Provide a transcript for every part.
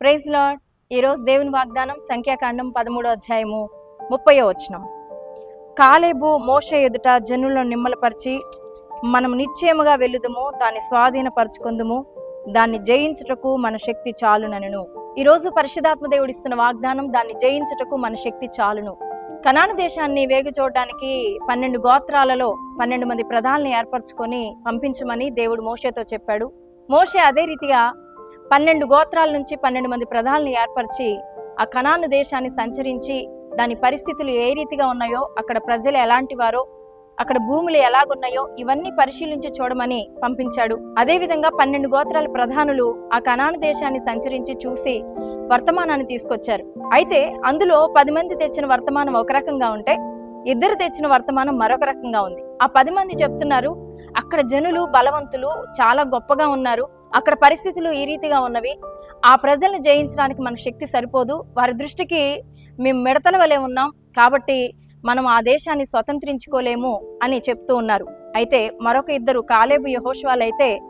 Praise lord ఈరోజు దేవుని వాగ్దానం సంఖ్యాకాండం పదమూడో అధ్యాయము ముప్పయో వచనం. కాలేబు మోష ఎదుట జనులను నిమ్మలపరిచి మనం నిశ్చయముగా వెళ్ళుదము దాన్ని స్వాధీనపరచుకుందుము దాన్ని జయించుటకు మన శక్తి చాలునను ఈరోజు పరిశుధాత్మ దేవుడు ఇస్తున్న వాగ్దానం దాన్ని జయించుటకు మన శక్తి చాలును. కనాన దేశాన్ని వేగు చూడడానికి పన్నెండు గోత్రాలలో పన్నెండు మంది ప్రధాలను ఏర్పరచుకొని పంపించమని దేవుడు మోషేతో చెప్పాడు. మోషే అదే రీతిగా పన్నెండు గోత్రాల నుంచి పన్నెండు మంది ప్రధానులు ఏర్పరిచి ఆ కణాను దేశాన్ని సంచరించి దాని పరిస్థితులు ఏ రీతిగా ఉన్నాయో అక్కడ ప్రజలు ఎలాంటి వారో అక్కడ భూములు ఎలాగున్నాయో ఇవన్నీ పరిశీలించి చూడమని పంపించాడు. అదేవిధంగా పన్నెండు గోత్రాల ప్రధానులు ఆ కణాను దేశాన్ని సంచరించి చూసి వర్తమానాన్ని తీసుకొచ్చారు. అయితే అందులో పది మంది తెచ్చిన వర్తమానం ఒక రకంగా ఉంటే ఇద్దరు తెచ్చిన వర్తమానం మరొక రకంగా ఉంది. ఆ పది మంది చెప్తున్నారు అక్కడ జనులు బలవంతులు చాలా గొప్పగా ఉన్నారు అక్కడ పరిస్థితులు ఈ రీతిగా ఉన్నవి. ఆ ప్రజల్ని జయించడానికి మన శక్తి సరిపోదు. వారి దృష్టికి మేము మిడతల వలె ఉన్నాం. కాబట్టి మనం ఆ దేశాన్ని స్వతంత్రించుకోలేము అని చెప్తూ ఉన్నారు. అయితే మరొక ఇద్దరు కాలేబు యహోష్వాలు అయితే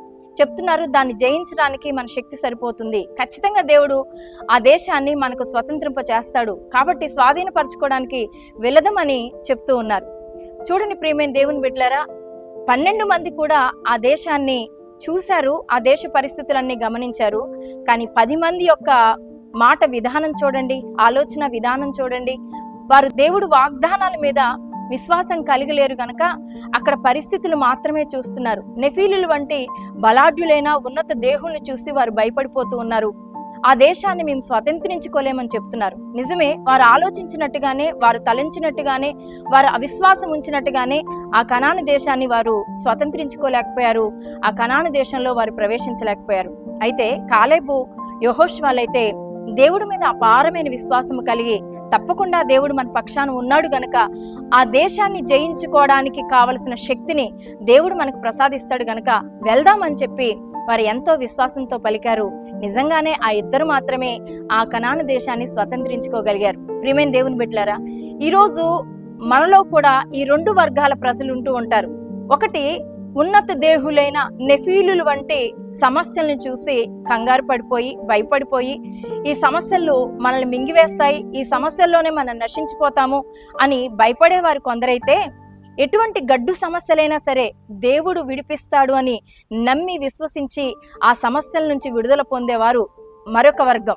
చెప్తున్నారు దాన్ని జయించడానికి మన శక్తి సరిపోతుంది. ఖచ్చితంగా దేవుడు ఆ దేశాన్ని మనకు స్వతంత్రింప చేస్తాడు. కాబట్టి స్వాధీనపరచుకోవడానికి వెళ్ళదమని చెప్తూ ఉన్నారు. చూడండి ప్రియమైన దేవుని బిడ్డలారా పన్నెండు మంది కూడా ఆ దేశాన్ని చూశారు ఆ దేశ పరిస్థితులన్నీ గమనించారు. కానీ పది మంది యొక్క మాట విధానం చూడండి ఆలోచన విధానం చూడండి. వారు దేవుడు వాగ్దానాల మీద విశ్వాసం కలిగలేరు గనక అక్కడ పరిస్థితులు మాత్రమే చూస్తున్నారు. నెఫీలులు వంటి బలాఢ్యులైన ఉన్నత దేహుల్ని చూసి వారు భయపడిపోతూ ఉన్నారు. ఆ దేశాన్ని మేము స్వతంత్రించుకోలేమని చెప్తున్నారు. నిజమే వారు ఆలోచించినట్టుగానే వారు తలంచినట్టుగానే వారు అవిశ్వాసం ఉంచినట్టుగానే ఆ కణాను దేశాన్ని వారు స్వతంత్రించుకోలేకపోయారు. ఆ కణాను దేశంలో వారు ప్రవేశించలేకపోయారు. అయితే కాలేబు యహోష్వాలైతే దేవుడి మీద అపారమైన విశ్వాసం కలిగి తప్పకుండా దేవుడు మన పక్షాన ఉన్నాడు గనక ఆ దేశాన్ని జయించుకోవడానికి కావలసిన శక్తిని దేవుడు మనకు ప్రసాదిస్తాడు గనక వెళ్దామని చెప్పి వారు ఎంతో విశ్వాసంతో పలికారు. నిజంగానే ఆ ఇద్దరు మాత్రమే ఆ కనాను దేశాన్ని స్వతంత్రించుకోగలిగారు. ప్రియమైన దేవుని బిడ్డలారా ఈరోజు మనలో కూడా ఈ రెండు వర్గాల ప్రజలు ఉంటూ ఉంటారు. ఒకటి ఉన్నత దేహులైన నెఫీలులు వంటి సమస్యలను చూసి కంగారు పడిపోయి భయపడిపోయి ఈ సమస్యలు మనల్ని మింగివేస్తాయి ఈ సమస్యల్లోనే మనం నశించిపోతాము అని భయపడేవారు కొందరైతే ఎటువంటి గడ్డు సమస్యలైనా సరే దేవుడు విడిపిస్తాడు అని నమ్మి విశ్వసించి ఆ సమస్యల నుంచి విడుదల పొందేవారు మరొక వర్గం.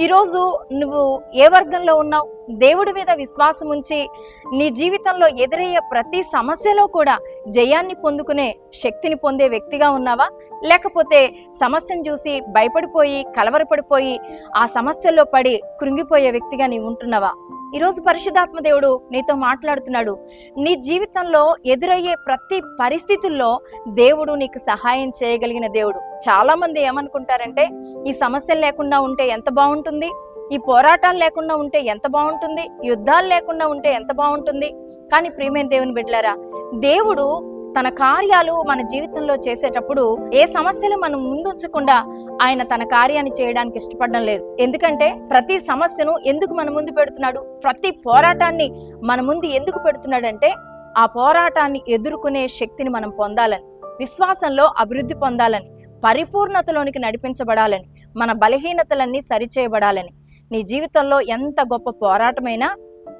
ఈరోజు నువ్వు ఏ వర్గంలో ఉన్నావు? దేవుడి మీద విశ్వాసం ఉంచి నీ జీవితంలో ఎదురయ్యే ప్రతి సమస్యలో కూడా జయాన్ని పొందుకునే శక్తిని పొందే వ్యక్తిగా ఉన్నావా? లేకపోతే సమస్యను చూసి భయపడిపోయి కలవరపడిపోయి ఆ సమస్యల్లో పడి కృంగిపోయే వ్యక్తిగా నీవు ఉంటున్నావా? ఈరోజు పరిశుద్ధాత్మ దేవుడు నీతో మాట్లాడుతున్నాడు. నీ జీవితంలో ఎదురయ్యే ప్రతి పరిస్థితుల్లో దేవుడు నీకు సహాయం చేయగలిగిన దేవుడు. చాలామంది ఏమనుకుంటారంటే ఈ సమస్యలు లేకుండా ఉంటే ఎంత బాగుంటుంది? ఈ పోరాటాలు లేకుండా ఉంటే ఎంత బాగుంటుంది? యుద్ధాలు లేకుండా ఉంటే ఎంత బాగుంటుంది? కానీ ప్రియమైన దేవుని బిడ్డలారా దేవుడు తన కార్యాలు మన జీవితంలో చేసేటప్పుడు ఏ సమస్యలు మనం ముందుంచకుండా ఆయన తన కార్యాన్ని చేయడానికి ఇష్టపడడం లేదు. ఎందుకంటే ప్రతి సమస్యను ఎందుకు మన ముందు పెడుతున్నాడు? ప్రతి పోరాటాన్ని మన ముందు ఎందుకు పెడుతున్నాడంటే ఆ పోరాటాన్ని ఎదుర్కొనే శక్తిని మనం పొందాలని విశ్వాసంలో అభివృద్ధి పొందాలని పరిపూర్ణతలోనికి నడిపించబడాలని మన బలహీనతలన్నీ సరిచేయబడాలని నీ జీవితంలో ఎంత గొప్ప పోరాటమైనా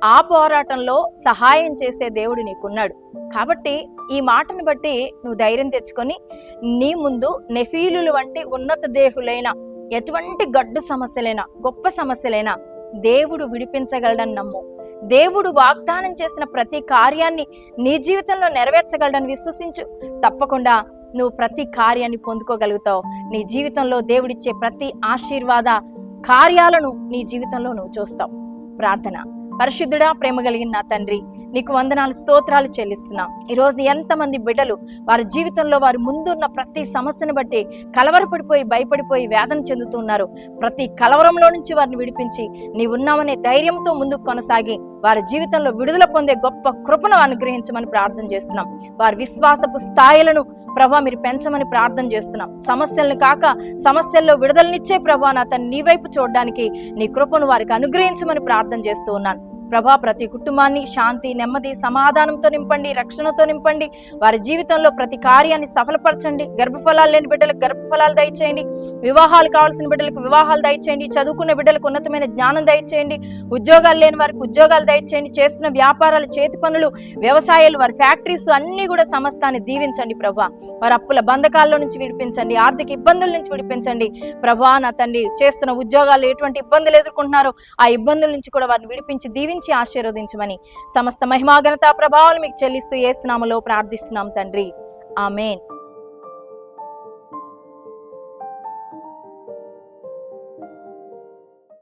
ఆ పోరాటంలో సహాయం చేసే దేవుడు నీకున్నాడు. కాబట్టి ఈ మాటను బట్టి నువ్వు ధైర్యం తెచ్చుకొని నీ ముందు నెఫీలులు వంటి ఉన్నత దేహులైన ఎటువంటి గడ్డు సమస్యలైనా గొప్ప సమస్యలైనా దేవుడు విడిపించగలడని నమ్ము. దేవుడు వాగ్దానం చేసిన ప్రతి కార్యాన్ని నీ జీవితంలో నెరవేర్చగలడని విశ్వసించు. తప్పకుండా నువ్వు ప్రతి కార్యాన్ని పొందుకోగలుగుతావు. నీ జీవితంలో దేవుడిచ్చే ప్రతి ఆశీర్వాద కార్యాలను నీ జీవితంలో నువ్వు చూస్తావు. ప్రార్థన. పరిశుద్ధుడా ప్రేమ కలిగిన నా తండ్రి నీకు వందనాలు స్తోత్రాలు చెల్లిస్తున్నాం. ఈరోజు ఎంతమంది బిడ్డలు వారి జీవితంలో వారి ముందున్న ప్రతి సమస్యను బట్టి కలవరపడిపోయి భయపడిపోయి వేదన చెందుతున్నారు. ప్రతి కలవరంలో నుంచి వారిని విడిపించి నీవున్నామనే ధైర్యంతో ముందుకు కొనసాగి వారి జీవితంలో విడుదల పొందే గొప్ప కృపను అనుగ్రహించమని ప్రార్థన చేస్తున్నాం. వారి విశ్వాసపు స్థాయిలను ప్రభా మీరు పెంచమని ప్రార్థన చేస్తున్నాం. సమస్యలను కాక సమస్యల్లో విడుదలనిచ్చే ప్రభా నా తను నీ వైపు చూడడానికి నీ కృపను వారికి అనుగ్రహించమని ప్రార్థన చేస్తూ ఉన్నాను. ప్రభా ప్రతి కుటుంబాన్ని శాంతి నెమ్మది సమాధానంతో నింపండి రక్షణతో నింపండి. వారి జీవితంలో ప్రతి కార్యాన్ని సఫలపరచండి. గర్భఫలాలు లేని బిడ్డలకు గర్భఫలాలు దయచేయండి. వివాహాలు కావాల్సిన బిడ్డలకు వివాహాలు దయచేయండి. చదువుకున్న బిడ్డలకు ఉన్నతమైన జ్ఞానం దయచేయండి. ఉద్యోగాలు లేని వారికి ఉద్యోగాలు దయచేయండి. చేస్తున్న వ్యాపారాలు చేతి పనులు వ్యవసాయాలు వారి ఫ్యాక్టరీస్ అన్నీ కూడా సమస్తాన్ని దీవించండి ప్రభా. వారి అప్పుల బంధకాల్లో నుంచి విడిపించండి. ఆర్థిక ఇబ్బందుల నుంచి విడిపించండి. ప్రభా నా తండ్రి చేస్తున్న ఉద్యోగాలు ఎటువంటి ఇబ్బందులు ఎదుర్కొంటున్నారో ఆ ఇబ్బందుల నుంచి కూడా వారిని విడిపించి దీవించి ఆశీర్వదించమని సమస్త మహిమాగనత ప్రభావాలు మీకు చెల్లిస్తూ ఏ స్నామలో ప్రార్థిస్తున్నాం తండ్రి. ఆమెన్.